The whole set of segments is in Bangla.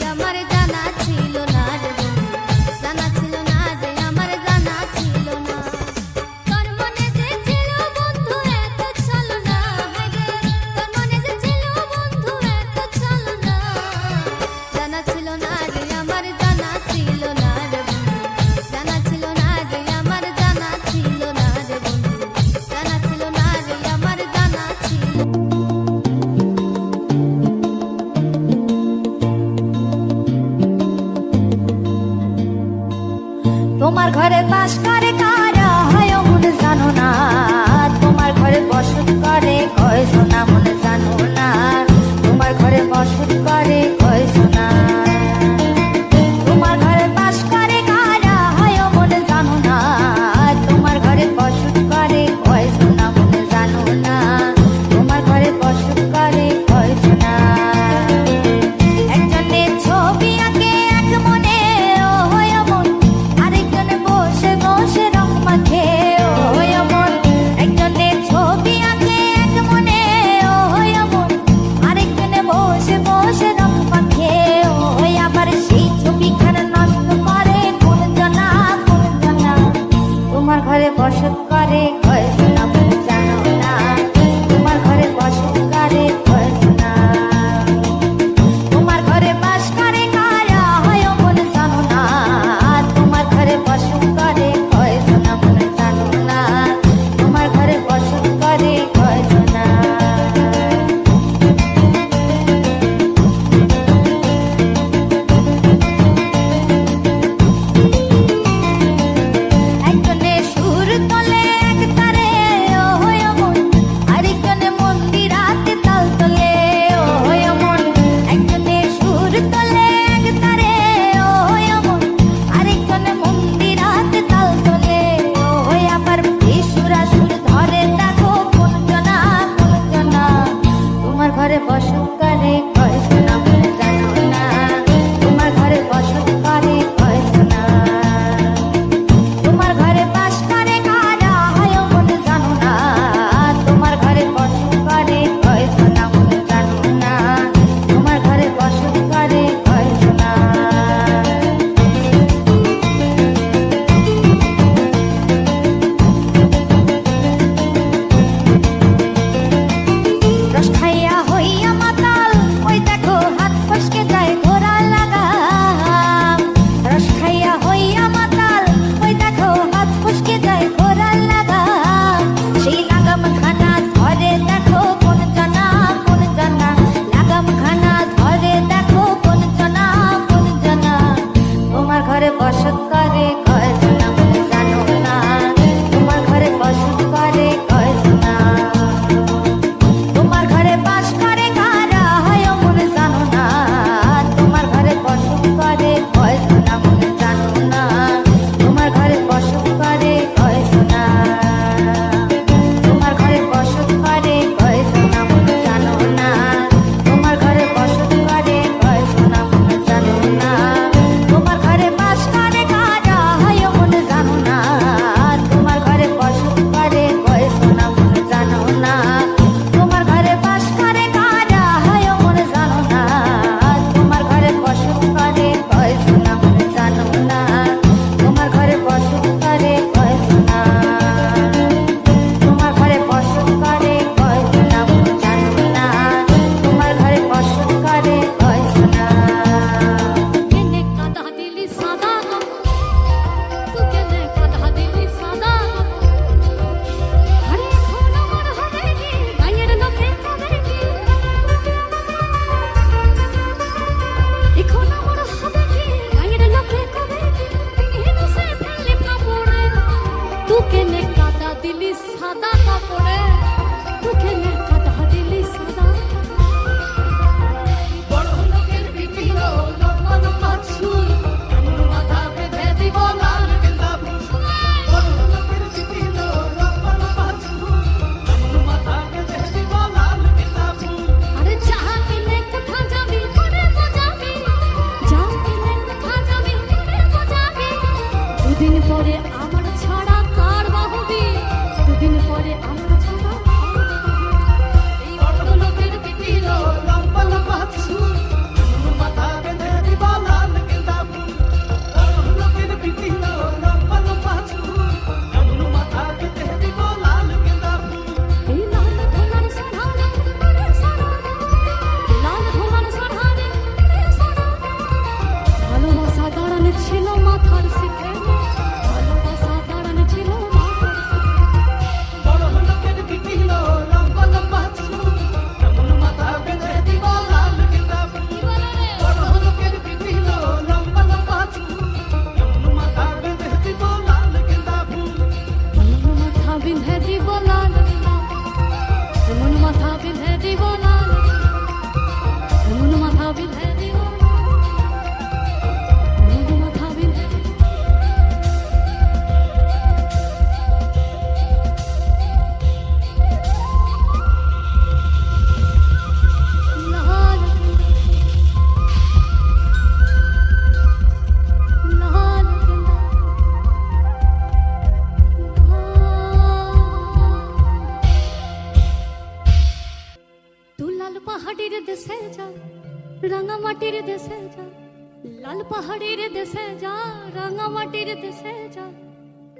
I'm.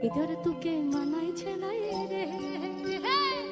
इधर तुके मनाई छे रे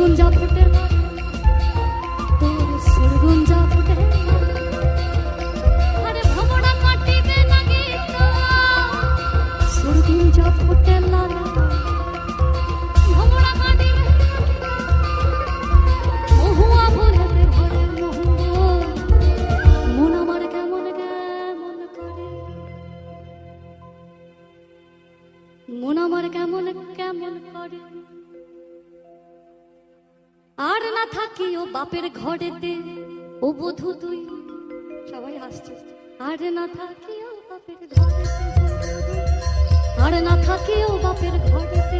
এখন যাত্রাটা বাপের ঘরেতে ও বধু তুই। সবাই আসছে আর না থাকিও বাপের ঘরেতে। আর না থাকিও বাপের ঘরেতে।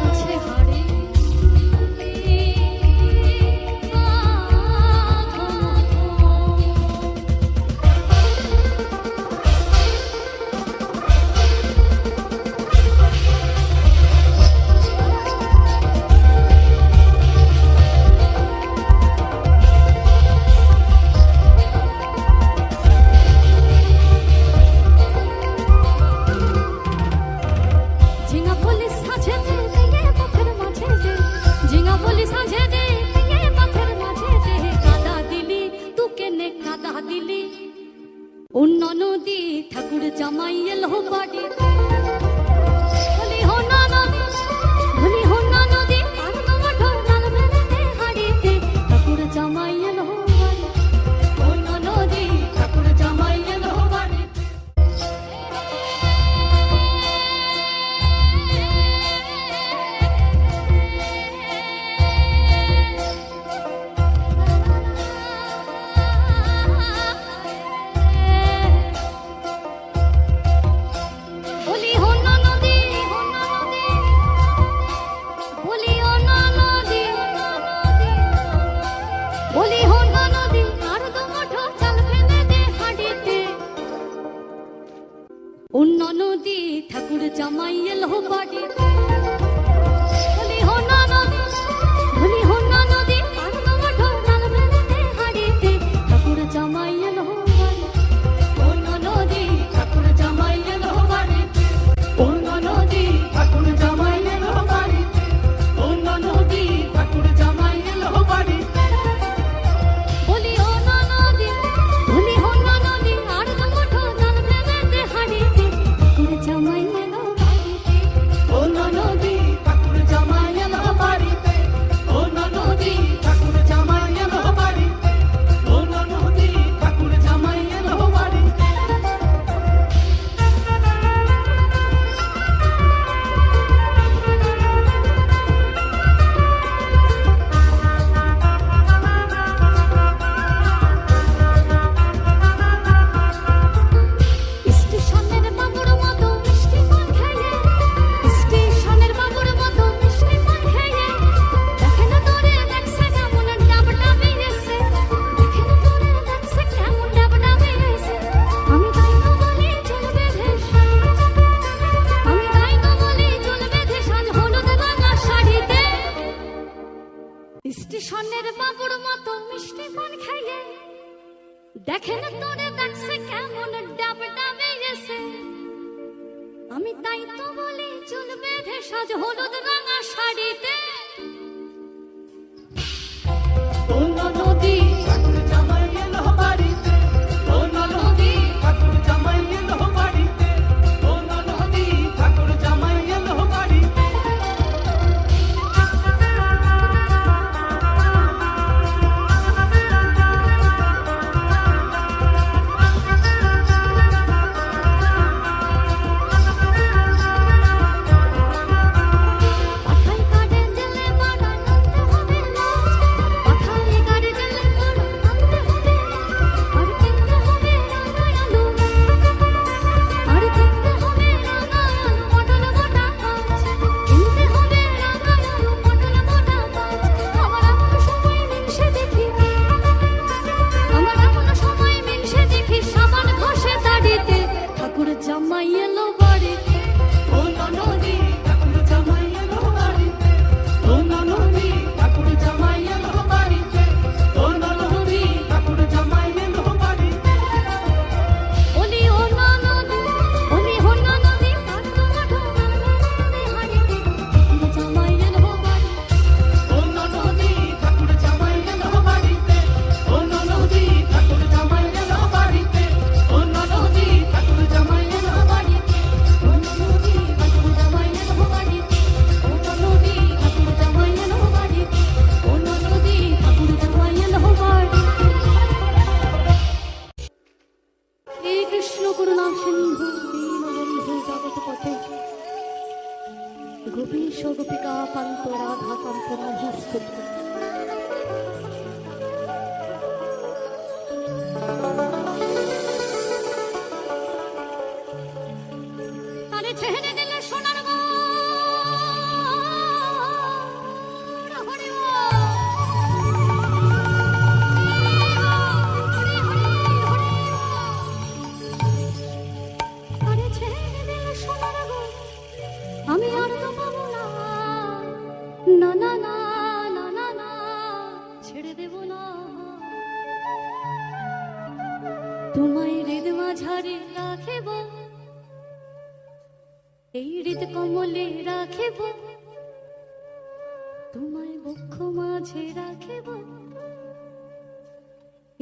আমি তাই তো বলে চুল বেঁধে সাজ হলুদ রাঙা শাড়িতে। كنتم এই হৃদ কমলে রাখিব। তোমায় বক্ষ মাঝে রাখিব।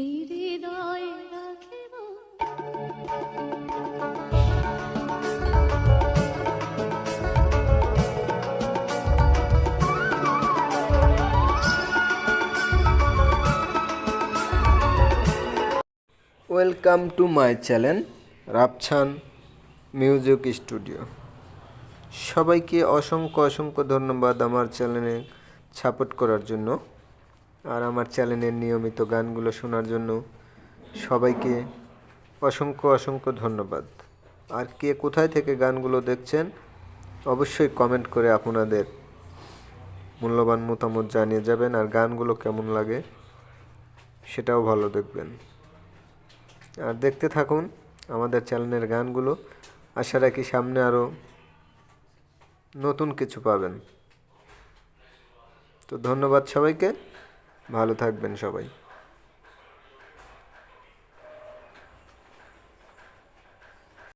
এই হৃদয়ে রাখিব। ওয়েলকাম টু মাই চ্যানেল রাপছান মিউজিক স্টুডিও। সবাইকে অসংখ্য অসংখ্য ধন্যবাদ আমার চ্যানেলে সাপোর্ট করার জন্য আর আমার চ্যানেলের নিয়মিত গানগুলো শোনার জন্য সবাইকে অসংখ্য অসংখ্য ধন্যবাদ। আর কে কোথায় থেকে গানগুলো দেখছেন অবশ্যই কমেন্ট করে আপনাদের মূল্যবান মতামত জানিয়ে যাবেন আর গানগুলো কেমন লাগে সেটাও ভালো দেখবেন। আর দেখতে থাকুন আমাদের চ্যানেলের গানগুলো। আশা রাখি সামনে আরও নতুন কিছু পাবেন। তো ধন্যবাদ সবাইকে। ভালো থাকবেন সবাই।